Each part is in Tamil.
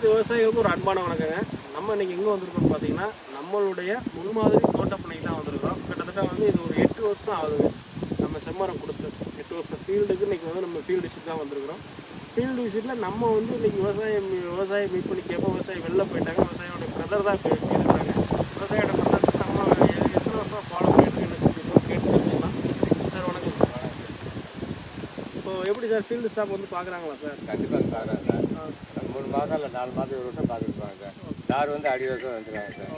அன்பான வணக்கங்க. நம்ம இன்னைக்கு எங்கே வந்திருக்கோம்னு பார்த்தீங்கன்னா நம்மளுடைய முன்மாதிரி தோட்டப்பணிக்கு தான் வந்திருக்கோம் கிட்டத்தட்ட வந்து இது ஒரு எட்டு வருஷம் ஆகுதுங்க. நம்ம செம்மரம் கொடுத்து எட்டு வருஷம் ஃபீல்டுக்கு இன்னைக்கு வந்து நம்ம ஃபீல்டு விசிட் தான் வந்திருக்கிறோம். ஃபீல்டு விசிட்டில் நம்ம வந்து இன்னைக்கு விவசாயம் விவசாயம் மீட் பண்ணி கேட்போம். விவசாயி வெளில போயிட்டாங்க. விவசாயியோட பிரதர் தான் இப்போ இருக்காங்க விவசாயியோட பிரதர் நம்ம எத்தனை வருஷம் ஃபாலோ பண்ணிட்டு என்ன கேட்டு தெரிஞ்சுக்கலாம். சார் வணக்கம். இப்போ எப்படி சார் ஃபீல்டு ஸ்டாஃப் வந்து பார்க்குறாங்களா சார்? கண்டிப்பாக ஆ. ஒரு மூணு மாதம் இல்லை நாலு மாதம் ஒரு வருஷம் பார்த்துருப்பாங்க. சார் சார் வந்து அடி வருஷம் வந்துருக்காங்க சார்.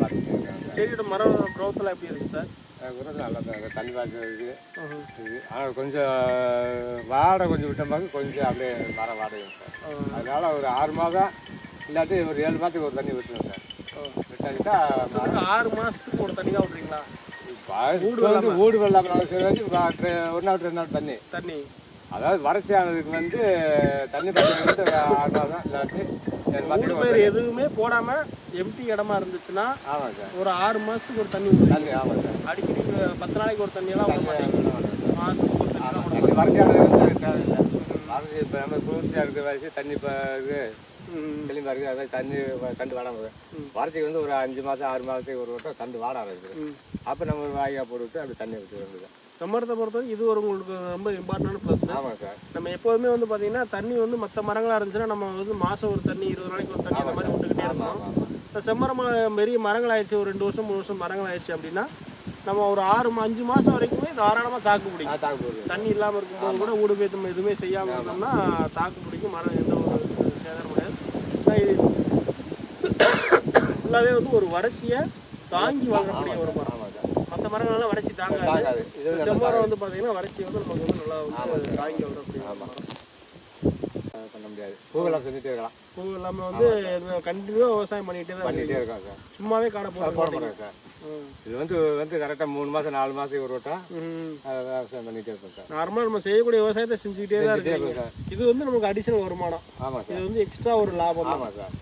பார்த்துட்டு இருக்காங்க. செடியோட மரம் க்ரோத்தில் எப்படி இருக்குது சார்? கூட நல்லா தான். தண்ணி பாய்ச்சல் இருக்குது ஆனால் கொஞ்சம் வாடை கொஞ்சம் விட்ட மாதிரி கொஞ்சம் அப்படியே மரம் வாடகை சார். அதனால ஒரு ஆறு மாதம் இல்லாட்டி ஒரு ஏழு மாதத்துக்கு ஒரு தண்ணி விட்டுருங்க சார். ஒரு ஆறு மாசத்துக்கு ஒரு தண்ணி தான் விட்றீங்களா? ஊடு வெள்ளாமல் சரி வச்சு ஒரு நாள் ரெண்டு நாள் தண்ணி. தண்ணி. அதாவது வறட்சி ஆனதுக்கு வந்து தண்ணி இல்லாட்டி மூணு மாதத்துக்கு ஒரு பேர். எதுவுமே போடாம எம்டி இடமா இருந்துச்சுன்னா ஆமாம் சார். ஒரு ஆறு மாசத்துக்கு ஒரு தண்ணி தண்ணி ஆமாம் சார். அடிக்கடி பத்து நாளைக்கு ஒரு தண்ணி எல்லாம் விட மாட்டீங்க. மாசத்துக்கு ஒரு தண்ணி வறட்சியானது வந்து தேவையில்லை. வறட்சி இப்போ நம்ம குளிர்ச்சியாக இருக்கிற வயசு தண்ணி இப்போ இருக்கு ம். தெளிவாக இருக்குது அதாவது தண்ணி கண்டு வாடாம. வறட்சிக்கு வந்து ஒரு அஞ்சு மாதம் ஆறு மாதத்துக்கு ஒரு வட்டம் கண்டு வாட ஆரம்பிக்குது ம். அப்போ நம்ம வாய்க்கால் போட்டுவிட்டு அப்படி தண்ணி விட்டு வேண்டியது சம்மரத்தை பொறுத்தவரைக்கும் இது ஒரு உங்களுக்கு ரொம்ப இம்பார்ட்டன்டான ப்ளஸ் ஆமாம் சார். நம்ம எப்போதுமே வந்து பார்த்தீங்கன்னா தண்ணி வந்து மற்ற மரங்களா இருந்துச்சுன்னா நம்ம வந்து மாசம் ஒரு தண்ணி இருபது நாளைக்கு ஒரு தண்ணி அந்த மாதிரி விட்டுக்கிட்டே ஆமாம் இப்போ செம்மரம் பெரிய மரங்கள் ஆயிடுச்சு ஒரு ரெண்டு வருஷம் மூணு வருஷம் மரங்கள் ஆயிடுச்சு அப்படின்னா நம்ம ஒரு ஆறு அஞ்சு மாசம் வரைக்குமே தாராளமாக தாக்கு பிடிக்கும். தண்ணி இல்லாமல் இருக்கும்போது கூட ஊடு பேத்தம் எதுவுமே செய்யாமல் இருந்தோம்னா தாக்கு பிடிக்கும் மரம் எந்த ஒரு சேதாரம் கிடையாது. ஃபுல்லாகவே வந்து ஒரு வறட்சியை தாங்கி வளரக்கூடிய ஒரு மரம். மற்ற மரங்கள்லாம் வறட்சி தாங்காது. செம்மரம் வந்து பார்த்தீங்கன்னா வறட்சி வந்து நமக்கு வந்து நல்லா வந்து ஒரு ஆமாம். மரம் பண்ண முடியாது. பூவெல்லாம் செஞ்சுட்டே இருக்கலாம். பூ எல்லாமே வந்து கண்டினியூவாக விவசாயம் பண்ணிகிட்டே தான் பண்ணிகிட்டே இருக்கு. இருக்கோம் சார். சும்மாவே காடை போட போட மாட்டேங்க சார். இது வந்து வந்து கரெக்டாக மூணு மாதம் நாலு மாதத்துக்கு ஒரு வட்டம் விவசாயம் பண்ணிகிட்டே இருக்கோம் சார். நார்மலாக நம்ம செய்யக்கூடிய விவசாயத்தை செஞ்சுக்கிட்டே தான் இருக்கோம் சார். இது வந்து நமக்கு அடிஷனல் வருமானம். ஆமாம் இது வந்து எக்ஸ்ட்ரா ஒரு லாபம் ஆமாம் சார்.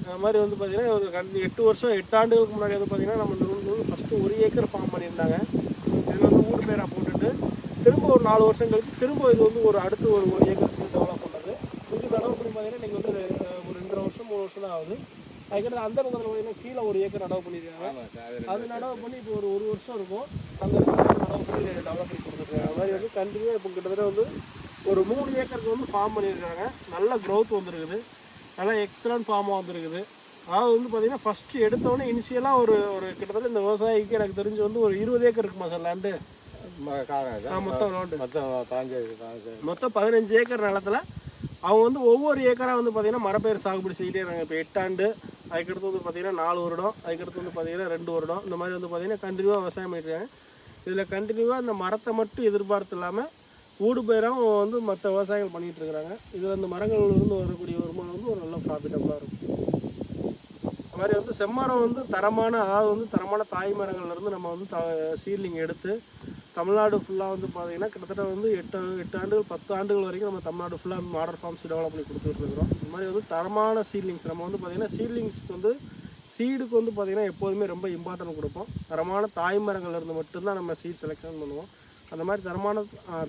இந்த மாதிரி வந்து பார்த்தீங்கன்னா ஒரு எட்டு வருஷம் எட்டு ஆண்டுகளுக்கு முன்னாடி வந்து பார்த்தீங்கன்னா நம்ம நூல் ஃபஸ்ட்டு ஒரு ஏக்கர் ஃபார்ம் பண்ணியிருந்தாங்க. இதில் வந்து ஊடு பேராக போட்டுட்டு திரும்ப ஒரு நாலு வருஷம் கழிச்சு திரும்ப இது வந்து ஒரு அடுத்து ஒரு ஒரு ஏக்கர் டெவலப் பண்ணுறது இது நடவு பண்ணி பார்த்தீங்கன்னா நீங்கள் வந்து ஒரு ரெண்டரை வருஷம் மூணு வருஷம் தான் ஆகுது. அதுக்கடுத்து அந்த பக்கத்தில் பார்த்தீங்கன்னா கீழே ஒரு ஏக்கர் நடவு பண்ணியிருக்காங்க. அது அது நடவு பண்ணி இப்போ ஒரு ஒரு வருஷம் இருக்கும். அந்த நடவு பண்ணி டெவலப் பண்ணி கொடுத்துருக்காங்க. அது மாதிரி வந்து கண்டினியூ இப்போ கிட்டத்தட்ட வந்து ஒரு மூணு ஏக்கருக்கு வந்து ஃபார்ம் பண்ணியிருக்காங்க. நல்ல growth வந்துருக்குது. நல்லா எக்ஸலண்ட் ஃபார்மாக வந்துருக்குது. அதாவது வந்து பார்த்தீங்கன்னா ஃபஸ்ட்டு எடுத்தோடனே இனிஷியலாக ஒரு ஒரு கிட்டத்தட்ட இந்த விவசாயிக்கு எனக்கு தெரிஞ்சு வந்து ஒரு இருபது ஏக்கர் இருக்குமா சார் லேண்டு மொத்தம் லேண்டு மொத்தம் பாஞ்சு மொத்தம் பதினஞ்சு ஏக்கர் நிலத்துல அவங்க வந்து ஒவ்வொரு ஏக்கராக வந்து பார்த்தீங்கன்னா மரப்பயிர் சாகுபடி செய்யிட்டே இருக்காங்க. இப்போ எட்டாண்டு அதுக்கடுத்து வந்து பார்த்தீங்கன்னா நாலு வருடம் அதுக்கடுத்து வந்து பார்த்தீங்கன்னா ரெண்டு வருடம். இந்த மாதிரி வந்து பார்த்தீங்கன்னா கண்டினியூவாக விவசாயம் பண்ணிட்டு இருக்காங்க. இதில் கண்டினியூவாக இந்த மரத்தை மட்டும் எதிர்பார்த்து இல்லாமல் ஊடு பயிராகவும் வந்து மற்ற விவசாயிகள் பண்ணிகிட்டு இருக்கிறாங்க இதில் இந்த மரங்கள்ல இருந்து வரக்கூடிய வருமானம் ப்ராஃபிட்டபுளாக இருக்கும். அது மாதிரி வந்து செம்மரம் வந்து தரமான அதாவது வந்து தரமான தாய் மரங்கள்லேருந்து நம்ம வந்து த சீட்லிங் எடுத்து தமிழ்நாடு ஃபுல்லாக வந்து பார்த்தீங்கன்னா கிட்டத்தட்ட வந்து எட்டு எட்டு ஆண்டுகள் பத்து ஆண்டுகள் வரைக்கும் நம்ம தமிழ்நாடு ஃபுல்லாக மாடர் ஃபார்ம்ஸ் டெவலப் பண்ணி கொடுத்துட்டு இருக்கிறோம். இந்த மாதிரி வந்து தரமான சீட்லிங்ஸ் நம்ம வந்து பார்த்திங்கன்னா சீட்லிங்ஸ்க்கு வந்து சீடுக்கு வந்து பார்த்திங்கன்னா எப்போதுமே ரொம்ப இம்பார்ட்டன்ட் கொடுப்போம். தரமான தாய் மரங்கள்லேருந்து மட்டும்தான் நம்ம சீட் செலெக்ஷன் பண்ணுவோம். அந்த மாதிரி தரமான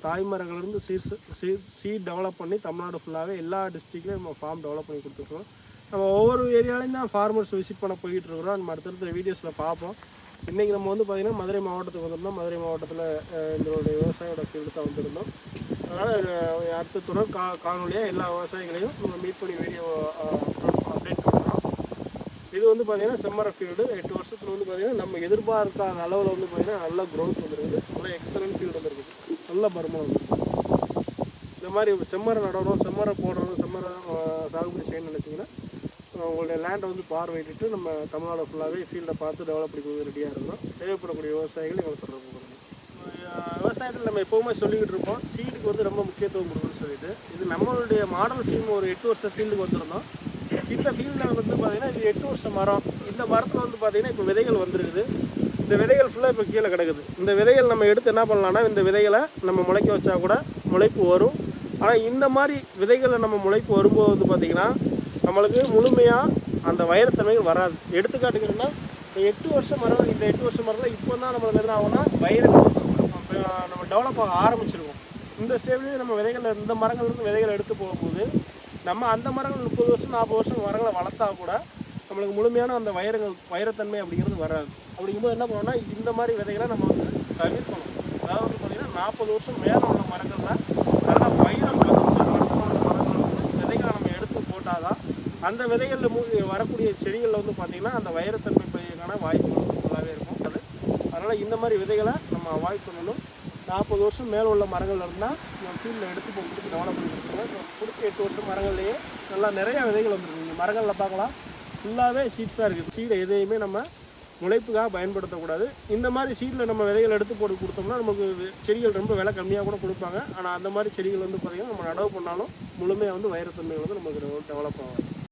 தாய்மரங்கள்லேருந்து தாய் சீட் சீட் டெவலப் பண்ணி தமிழ்நாடு ஃபுல்லாகவே எல்லா டிஸ்ட்ரிக்ட்லேயும் நம்ம ஃபார்ம் டெவலப் பண்ணி கொடுத்துருக்கோம். நம்ம ஒவ்வொரு ஏரியாலையும் தான் ஃபார்மர்ஸ் விசிட் பண்ண போய்கிட்டு இருக்கிறோம். நம்ம அடுத்தடுத்த வீடியோஸில் பார்ப்போம். இன்றைக்கி நம்ம வந்து பார்த்திங்கன்னா மதுரை மாவட்டத்துக்கு வந்திருந்தோம். மதுரை மாவட்டத்தில் எங்களுடைய விவசாயோட ஃபீல்டு தான் வந்திருந்தோம். அதனால் அடுத்த தொடர் கா காணொலியாக எல்லா விவசாயிகளையும் நம்ம மீட் பண்ணி வீடியோ இது வந்து பார்த்திங்கன்னா செம்மர ஃபீல்டு எட்டு வருஷத்துல வந்து பார்த்திங்கன்னா நம்ம எதிர்பார்க்காத அளவில் வந்து பார்த்திங்கன்னா நல்ல க்ரோத் வந்துருக்குது. நல்ல எக்ஸலண்ட் ஃபீல்டு வந்துருக்குது. நல்ல வருமானம் வந்துருக்கு இந்த மாதிரி செம்மரை நடணும் செம்மரை போடணும் செம்மரை சாகுபடி செய்யணும்னு நினச்சிங்கன்னா உங்களுடைய லேண்டை வந்து பார்வையிட்டு நம்ம தமிழ்நாடு ஃபுல்லாகவே ஃபீல்டை பார்த்து டெவலப் பண்ணி கொடுக்க ரெடியாக இருந்தோம் தேவைப்படக்கூடிய விவசாயிகள் எங்களுக்கு தொடர்பு விவசாயத்தில் நம்ம எப்போவுமே சொல்லிக்கிட்டு இருப்போம் சீடுக்கு வந்து ரொம்ப முக்கியத்துவம் கொடுக்கணும்னு சொல்லிட்டு. இது நம்மளுடைய மாடல் டீம் ஒரு எட்டு வருஷம் ஃபீல்டுக்கு வந்திருந்தோம். இந்த ஃபீல்டில் வந்து பார்த்தீங்கன்னா இது எட்டு வருஷம் மரம். இந்த மரத்தில் வந்து பார்த்தீங்கன்னா இப்போ விதைகள் வந்துருக்குது. இந்த விதைகள் ஃபுல்லாக இப்போ கீழே கிடக்குது. இந்த விதைகள் நம்ம எடுத்து என்ன பண்ணலான்னா இந்த விதைகளை நம்ம முளைக்க வச்சா கூட முளைப்பு வரும். ஆனால் இந்த மாதிரி விதைகளை நம்ம முளைப்பு வரும்போது வந்து பார்த்திங்கன்னா நம்மளுக்கு முழுமையாக அந்த வைரத்தன்மைகள் வராது. எடுத்துக்காட்டுக்கிறதுனா இந்த எட்டு வருஷம் மரம் இந்த எட்டு வருஷம் மரத்தில் இப்போ தான் நம்மளுக்கு என்ன ஆகும்னா வைரம் நம்ம டெவலப் ஆக ஆரம்பிச்சிருக்கோம் இந்த ஸ்டேஜ்லேயே நம்ம விதைகள் இந்த மரங்கள்லேருந்து விதைகள் எடுத்து போகும்போது நம்ம அந்த மரங்கள் முப்பது வருஷம் நாற்பது வருஷம் மரங்களை வளர்த்தா கூட நம்மளுக்கு முழுமையான அந்த வைரங்கள் வைரத்தன்மை அப்படிங்கிறது வராது. அப்படிங்கும்போது என்ன பண்ணணும்னா இந்த மாதிரி விதைகளை நம்ம வந்து தவிர்க்கணும். அதாவது வந்து பார்த்திங்கன்னா நாற்பது வருஷம் மேலே உள்ள மரங்களில் நல்லா வைரம் பதிஞ்ச மரங்கள் வந்து விதைகளை நம்ம எடுத்து போட்டால் தான் அந்த விதைகளில் மூ வரக்கூடிய செடிகளில் வந்து பார்த்திங்கன்னா அந்த வைரத்தன்மை பதிவுக்கான வாய்ப்புகள் நல்லாவே இருக்கும். அது அதனால் இந்த மாதிரி விதைகளை நம்ம அவாய்ட் பண்ணணும். நாற்பது வருஷம் மேலே உள்ள மரங்கள் இருந்தால் நம்ம ஃபீல்டில் எடுத்து போய் கொடுத்து டெவலப் பண்ணி கொடுத்துருவோம் கொடுத்த எட்டு வருஷம் மரங்கள்லேயே நல்லா நிறையா விதைகள் வந்துருக்கு. நீங்கள் மரங்களில் பார்க்கலாம். ஃபுல்லாகவே சீட்ஸ் தான் இருக்குது. சீடை எதையுமே நம்ம முளைப்புக்காக பயன்படுத்தக்கூடாது. இந்த மாதிரி சீடில் நம்ம விதைகள் எடுத்து போட்டு கொடுத்தோம்னா நமக்கு செடிகள் ரொம்ப விலை கம்மியாக கூட கொடுப்பாங்க. ஆனால் அந்த மாதிரி செடிகள் வந்து பார்த்திங்கன்னா நம்ம நடவு பண்ணாலும் முழுமையாக வந்து வைரத்தன்மை வந்து நமக்கு டெவலப் ஆகும்.